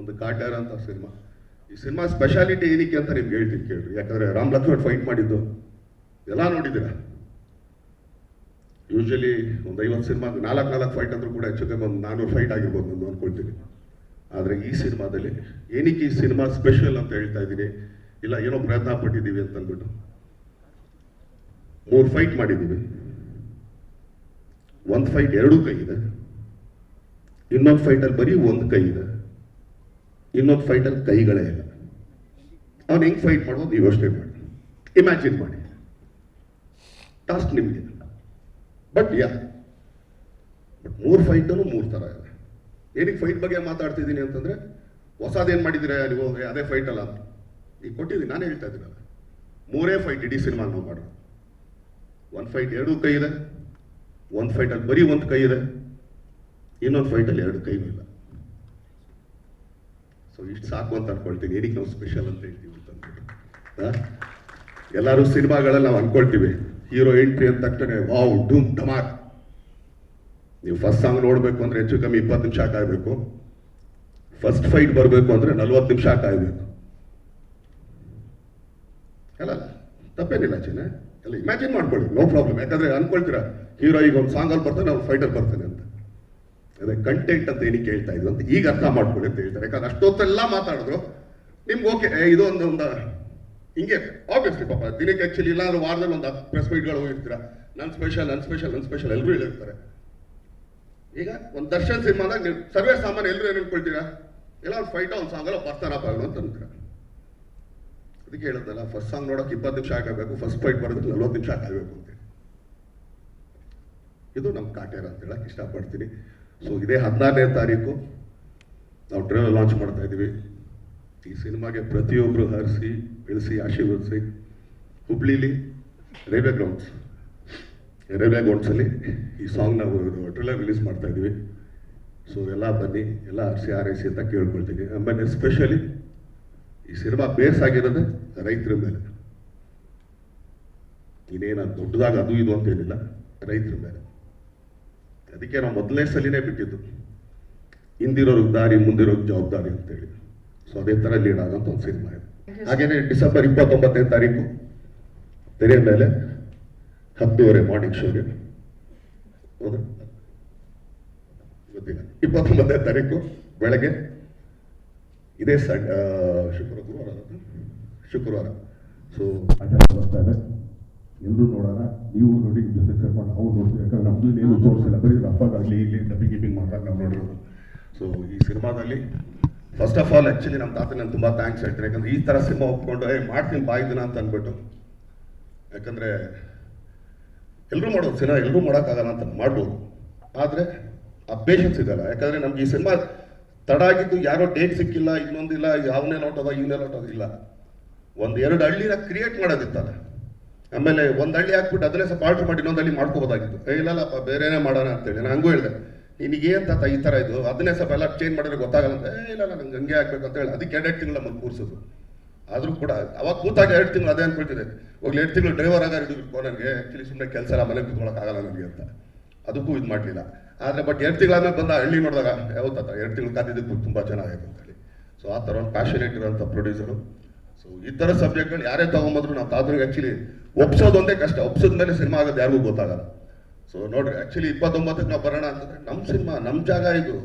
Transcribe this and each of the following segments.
ಒಂದು ಕಾಟರ್ ಅಂತ ಸಿನಿಮಾ. ಈ ಸಿನಿಮಾ ಸ್ಪೆಷಾಲಿಟಿ ಏನಕ್ಕೆ ಅಂತ ನಿಮ್ಗೆ ಹೇಳ್ತೀನಿ ಕೇಳ್ರಿ. ಯಾಕಂದ್ರೆ ರಾಮ್ ಲಕ್ಷ್ಮಣ್ ಫೈಟ್ ಮಾಡಿದ್ದು. ಎಲ್ಲ ನೋಡಿದ್ದೀರಾ? ಯೂಶಲಿ ಒಂದು ಐವತ್ತು ಸಿನಿಮಾ, ನಾಲ್ಕು ನಾಲ್ಕು ಫೈಟ್ ಅಂದ್ರೂ ಕೂಡ ಹೆಚ್ಚು ಕಮ್ಮಿ ಒಂದು ನಾನ್ನೂರು ಫೈಟ್ ಆಗಿರ್ಬೋದು ನಾನು ಅನ್ಕೊಳ್ತೀನಿ. ಆದರೆ ಈ ಸಿನಿಮಾದಲ್ಲಿ ಏನಕ್ಕೆ ಈ ಸಿನಿಮಾ ಸ್ಪೆಷಲ್ ಅಂತ ಹೇಳ್ತಾ ಇದ್ದೀನಿ, ಇಲ್ಲ ಏನೋ ಪ್ರಯತ್ನ ಪಟ್ಟಿದ್ದೀವಿ ಅಂತ ಅಂದ್ಬಿಟ್ಟು. ಮೂರು ಫೈಟ್ ಮಾಡಿದ್ದೀವಿ. ಒಂದು ಫೈಟ್ ಎರಡೂ ಕೈ ಇದೆ. ಇನ್ನೊಂದು ಫೈಟಲ್ಲಿ ಬರೀ ಒಂದು ಕೈ ಇದೆ. ಇನ್ನೊಂದು ಫೈಟಲ್ಲಿ ಕೈಗಳೇ ಇಲ್ಲ. ಅವ್ನು ಹೆಂಗೆ ಫೈಟ್ ಮಾಡೋದು ಯೋಚನೆ ಮಾಡಿ. ಇಮ್ಯಾಜಿನ್ ಮಾಡಿ. ಟಾಸ್ಕ್ ನಿಮಗೆ ಬಟ್ ಯಾ ಬಟ್ ಮೂರು ಫೈಟನ್ನು ಮೂರು ಥರ ಇದೆ. ಏನಕ್ಕೆ ಫೈಟ್ ಬಗ್ಗೆ ಮಾತಾಡ್ತಿದ್ದೀನಿ ಅಂತಂದ್ರೆ, ಹೊಸದೇನು ಮಾಡಿದ್ದೀರಾ ನೀವು ಅದೇ ಫೈಟ್ ಅಲ್ಲ ಈಗ ಕೊಟ್ಟಿದ್ದೀನಿ ನಾನೇ ಹೇಳ್ತಾ ಇದ್ದೀನಲ್ಲ ಮೂರೇ ಫೈಟ್ ಇಡೀ ಸಿನಿಮಾ ನಾವು ಮಾಡೋದು. ಒಂದು ಫೈಟ್ ಎರಡೂ ಕೈ ಇದೆ. ಒಂದು ಫೈಟಲ್ಲಿ ಬರೀ ಒಂದು ಕೈ ಇದೆ. ಇನ್ನೊಂದು ಫೈಟಲ್ಲಿ ಎರಡು ಕೈನೂ ಇಲ್ಲ. ಸೊ ಇಷ್ಟು ಸಾಕು ಅಂತ ಅನ್ಕೊಳ್ತೀನಿ. ಏನಕ್ಕೆ ನಾವು ಸ್ಪೆಷಲ್ ಅಂತ ಹೇಳ್ತೀವಿ ಅಂತ ಅಂದ್ಬಿಟ್ಟು? ಎಲ್ಲರೂ ಸಿನಿಮಾಗಳಲ್ಲಿ ನಾವು ಅನ್ಕೊಳ್ತೀವಿ. ಹೀರೋ ಎಂಟ್ರಿ ಅಂತ ತಕ್ಷಣ ವಾವ್ ಡೂಮ್ ಧಮಾಕ್. ನೀವು ಫಸ್ಟ್ ಸಾಂಗ್ ನೋಡಬೇಕು ಅಂದ್ರೆ ಹೆಚ್ಚು ಕಮ್ಮಿ ಇಪ್ಪತ್ತು ನಿಮಿಷ ಕಾಯಬೇಕು. ಫಸ್ಟ್ ಫೈಟ್ ಬರಬೇಕು ಅಂದ್ರೆ ನಲ್ವತ್ತು ನಿಮಿಷ ಕಾಯಬೇಕು. ಅಲ್ಲ, ತಪ್ಪೇನಿಲ್ಲ ಚೆನ್ನ ಎಲ್ಲ ಇಮ್ಯಾಜಿನ್ ಮಾಡ್ಕೊಳ್ಳಿ. ನೋ ಪ್ರಾಬ್ಲಮ್ ಯಾಕಂದ್ರೆ ಅನ್ಕೊಳ್ತೀರಾ ಹೀರೋ ಈಗ ಒಂದು ಸಾಂಗಲ್ಲಿ ಬರ್ತಾನೆ ಫೈಟರ್ ಬರ್ತಾನೆ ಅಂತ. ಅದೇ ಕಂಟೆಂಟ್ ಅಂತ ಏನಕ್ಕೆ ಹೇಳ್ತಾ ಇದ್ರು ಅಂತ ಈಗ ಅರ್ಥ ಮಾಡ್ಕೊಳ್ಳಿ ಅಂತ ಹೇಳ್ತಾರೆ. ಯಾಕಂದ್ರೆ ಅಷ್ಟೊತ್ತೆಲ್ಲ ಮಾತಾಡಿದ್ರು. ನಿಮ್ಗೆ ಓಕೆ ಇದೊಂದು ಒಂದು ಹಿಂಗೆ ಆಬ್ವಿಯಸ್ಲಿ ಪಾಪ, ದಿನಕ್ಕೆ ಆ್ಯಕ್ಚುಲಿ ಇಲ್ಲಾಂದ್ರೆ ವಾರದಲ್ಲಿ ಒಂದು ಹತ್ತು ಪ್ರೆಸ್ ಮೀಟ್ಗಳು ಹೋಗಿರ್ತೀರಾ ನನ್ನ ಸ್ಪೆಷಲ್ ನನ್ನ ಸ್ಪೆಷಲ್ ನನ್ನ ಸ್ಪೆಷಲ್ ಎಲ್ಲರೂ ಹೇಳಿರ್ತಾರೆ. ಈಗ ಒಂದು ದರ್ಶನ್ ಸಿನಿಮಾದಾಗ ನೀವು, ಸರ್ವೇ ಸಾಮಾನ್ಯ ಎಲ್ಲರೂ ಏನು ಅನ್ಕೊಳ್ತೀರಾ? ಎಲ್ಲ ಒಂದು ಫೈಟ್ ಒಂದು ಸಾಂಗಲ್ಲ ಆಗಲ್ಲ ಅಂತ ಅಂತೀರ. ಅದಕ್ಕೆ ಹೇಳೋದಲ್ಲ ಫಸ್ಟ್ ಸಾಂಗ್ ನೋಡೋಕೆ ಇಪ್ಪತ್ತು ನಿಮಿಷ ಆಗಬೇಕು ಫಸ್ಟ್ ಫೈಟ್ ಬರೋದಕ್ಕೆ ನಲ್ವತ್ತು ನಿಮಿಷ ಆಗಬೇಕು ಅಂತ ಇದು ನಮ್ಮ ಕಾಟೇರ ಅಂತ ಹೇಳಕ್ ಇಷ್ಟಪಡ್ತೀನಿ. ಸೊ ಇದೇ ಹದಿನಾರನೇ ತಾರೀಕು ನಾವು ಟ್ರೇಲರ್ ಲಾಂಚ್ ಮಾಡ್ತಾ ಇದ್ದೀವಿ. ಈ ಸಿನಿಮಾಗೆ ಪ್ರತಿಯೊಬ್ಬರು ಹರಿಸಿ, ಬೆಳೆಸಿ, ಆಶೀರ್ವದಿಸಿ ಹುಬ್ಳಿಲಿ ರೈಲ್ವೆ ಗ್ರೌಂಡ್ಸ್ ರೈಲ್ವೆ ಗ್ರೌಂಡ್ಸಲ್ಲಿ ಈ ಸಾಂಗ್ ನಾವು ಟ್ರೇಲರ್ ರಿಲೀಸ್ ಮಾಡ್ತಾ ಇದ್ದೀವಿ. ಸೊ ಎಲ್ಲ ಬನ್ನಿ, ಎಲ್ಲ ಹರಿಸಿ ಆರೈಸಿ ಅಂತ ಕೇಳ್ಕೊಳ್ತೀನಿ. ಆಮೇಲೆ ಎಸ್ಪೆಷಲಿ ಈ ಸಿನಿಮಾ ಬೇಸ್ ಆಗಿರೋದೆ ರೈತರ ಮೇಲೆ. ಇನ್ನೇನು ದೊಡ್ಡದಾಗ ಅದು ಇದು ಅಂತೇನಿಲ್ಲ ರೈತರ ಮೇಲೆ. ಅದಕ್ಕೆ ನಾವು ಮೊದಲನೇ ಸಲಿನೇ ಬಿಟ್ಟಿದ್ದು. ಹಿಂದಿರೋರ್ಗೆ ದಾರಿ ಮುಂದಿರೋರ್ಗೆ ಜವಾಬ್ದಾರಿ ಅಂತೇಳಿ. ಸೊ ಅದೇ ಥರ ಲೀಡ್ ಆಗೋಂಥ ಒಂದು ಸಿನಿಮಾ ಇದೆ. ಹಾಗೇನೆ ಡಿಸೆಂಬರ್ ಇಪ್ಪತ್ತೊಂಬತ್ತನೇ ತಾರೀಕು ತೆರೆ ಮೇಲೆ ಹತ್ತುವರೆ ಮಾರ್ನಿಂಗ್ ಶೋಗೆ ಗೊತ್ತಿಲ್ಲ. ಇಪ್ಪತ್ತೊಂಬತ್ತನೇ ತಾರೀಕು ಬೆಳಗ್ಗೆ, ಇದೇ ಶುಕ್ರವಾರ ಶುಕ್ರವಾರ. ಸೊ ಬರ್ತಾ ಇದೆ. ಎಲ್ಲರೂ ನೋಡೋಣ. ನೀವು ನೋಡಿ ಜೊತೆ ಕರ್ಕೊಂಡು ಅವ್ರು ನೋಡ್ತೀವಿ. ಏನು ತೋರಿಸಿಲ್ಲ. ಬರೀ ಇಲ್ಲಿ ಡಬ್ಬಿಂಗ್, ಗಿಬ್ಬಿಂಗ್ ಮಾತಾಡಿ ನಾವು ನೋಡಿರೋದು ಸೊ ಈ ಸಿನಿಮಾದಲ್ಲಿ ಫಸ್ಟ್ ಆಫ್ ಆಲ್ ಆ್ಯಕ್ಚುಲಿ ನಮ್ಮ ತಾತ ನಾನು ತುಂಬ ಥ್ಯಾಂಕ್ಸ್ ಹೇಳ್ತೀನಿ. ಯಾಕಂದ್ರೆ ಈ ಥರ ಸಿನಿಮಾ ಒಪ್ಕೊಂಡು ಏ ಮಾಡ್ತೀನಿ, ಬಾಯಿ ಅಂತ ಅಂದ್ಬಿಟ್ಟು. ಯಾಕಂದರೆ ಎಲ್ಲರೂ ಮಾಡೋದು, ಸಿನಿಮಾ ಎಲ್ಲರೂ ಮಾಡೋಕ್ಕಾಗಲ್ಲ ಅಂತ ಮಾಡ್ಬೋದು. ಆದರೆ ಆ ಪೇಷನ್ಸ್ ಇದೆಯಲ್ಲ. ಯಾಕಂದರೆ ನಮ್ಗೆ ಈ ಸಿನಿಮಾ ತಡ ಆಗಿದ್ದು ಯಾರೋ ಡೇಟ್ ಸಿಕ್ಕಿಲ್ಲ, ಇನ್ನೊಂದಿಲ್ಲ, ಯಾವನೇ ನೋಟೋದ ಇವನೇ ಇಲ್ಲ. ಒಂದು ಎರಡು ಹಳ್ಳಿನ ಕ್ರಿಯೇಟ್ ಮಾಡೋದಿತ್ತಲ್ಲ. ಆಮೇಲೆ ಒಂದು ಹಳ್ಳಿ ಹಾಕ್ಬಿಟ್ಟು ಅದನ್ನೇ ಸ್ವಲ್ಪ ಆರ್ಡರ್ ಮಾಡಿ ಇನ್ನೊಂದು ಹಳ್ಳಿ ಮಾಡ್ಕೋಬೋದಾಗಿತ್ತು. ಇಲ್ಲಲ್ಲಪ್ಪ ಬೇರೆನೇ ಮಾಡೋಣ ಅಂತೇಳಿ. ನಾನು ಹಂಗೂ ಹೇಳಿದೆ. ನಿನಗೆ ಏನ್ ತಾತ ಈ ಥರ ಇದು? ಅದನ್ನೇ ಸ್ವಲ್ಪ ಎಲ್ಲ ಚೇಂಜ್ ಮಾಡಿದ್ರೆ ಗೊತ್ತಾಗಲ್ಲ ಅಂತ. ಇಲ್ಲ ನಂಗೆ ಹಂಗೆ ಹಾಕ್ಬೇಕು ಅಂತ ಹೇಳಿ ಅದಕ್ಕೆ ಎರಡು ತಿಂಗಳ ನಮ್ಮನ್ನು ಕೂರಿಸೋದು. ಆದರೂ ಕೂಡ ಅವಾಗ ಕೂತಾಗ ಎರಡು ತಿಂಗಳು ಅದೇ ಅನ್ಕೊಳ್ತಿದೆ. ಹೋಗ್ಲಿ, ಎರಡು ತಿಂಗಳು ಡ್ರೈವರ್ ಆಗಾರ ಹಿಡಿದಿರ್ಕೋ ನನಗೆ ಆಕ್ಚುಲಿ ಸುಮ್ಮನೆ ಕೆಲಸ ಎಲ್ಲ ಮನೆ ಕೂತ್ಕೊಳ್ಳೋಕ್ಕಾಗಲ್ಲ ನನಗೆ ಅಂತ. ಅದಕ್ಕೂ ಇದು ಮಾಡಲಿಲ್ಲ. ಆದರೆ ಬಟ್ ಎರಡು ತಿಂಗಳಾದ್ಮೇಲೆ ಬಂದ ಹಳ್ಳಿ ನೋಡಿದಾಗ ಯಾವತ್ತ ಎರಡು ತಿಂಗಳು ಕಾದಿದ್ದಕ್ಕೂ ತುಂಬ ಚೆನ್ನಾಗಿದೆ ಅಂತ ಹೇಳಿ. ಸೊ ಆ ಥರ ಒಂದು ಪ್ಯಾಷನೇಟ್ ಇರೋಂಥ ಪ್ರೊಡ್ಯೂಸರು ಸೊ ಈ ಥರ ಸಬ್ಜೆಕ್ಟ್ಗಳು ಯಾರೇ ತಗೊಂಬಂದ್ರು ನಾವು ತಾತರಿಗೆ ಆ್ಯಕ್ಚುಲಿ ಒಪ್ಸೋದೊಂದೇ ಕಷ್ಟ. ಒಪ್ಸೋದ ಮೇಲೆ ಸಿನಿಮಾ ಆಗೋದು ಯಾರಿಗೂ ಗೊತ್ತಾಗಲ್ಲ. ಸೊ ನೋಡ್ರಿ ಆ್ಯಕ್ಚುಲಿ ಇಪ್ಪತ್ತೊಂಬತ್ತಕ್ಕೆ ನಾವು ಬರೋಣ ಅಂತಂದ್ರೆ ನಮ್ಮ ಸಿನಿಮಾ ನಮ್ಮ ಜಾಗ ಇದು.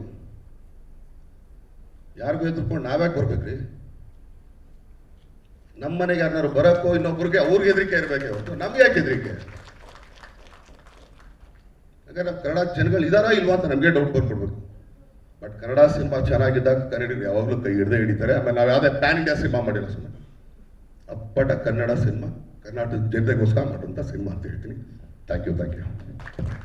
ಯಾರಿಗೂ ಎದ್ರುಕೊಂಡು ನಾವ್ಯಾಕೆ ಬರ್ಬೇಕ್ರಿ? ನಮ್ಮ ಮನೆಗೆ ಯಾರನ್ನಾರು ಬರೋಕ್ಕೋ ಇನ್ನೊಬ್ರಿಗೆ ಅವ್ರಿಗೆ ಹೆದರಿಕೆ ಇರಬೇಕೆ ಹೊರತು ನಮ್ಗೆ ಯಾಕೆ ಹೆದರಿಕೆ? ಯಾಕಂದ್ರೆ ನಮ್ಮ ಕನ್ನಡ ಜನಗಳು ಇದಾರಾ ಇಲ್ವಾ ಅಂತ ನಮಗೆ ಡೌಟ್ ಬರ್ಕೊಡ್ಬೇಕು ಬಟ್ ಕನ್ನಡ ಸಿನಿಮಾ ಚೆನ್ನಾಗಿದ್ದಾಗ ಕನ್ನಡಿಗರು ಯಾವಾಗಲೂ ಕೈ ಹಿಡ್ದೇ ಹಿಡಿತಾರೆ. ಆಮೇಲೆ ನಾವು ಯಾವುದೇ ಪ್ಯಾನ್ ಇಂಡಿಯಾ ಸಿನಿಮಾ ಮಾಡಿಲ್ಲ ಸುಮ್ಮನೆ ಅಪ್ಪಟ ಕನ್ನಡ ಸಿನಿಮಾ. ಕರ್ನಾಟಕದ ಜನತೆಗೋಸ್ಕರ ಮಾಡುವಂಥ ಸಿನಿಮಾ ಅಂತ ಹೇಳ್ತೀನಿ. Thank you thank you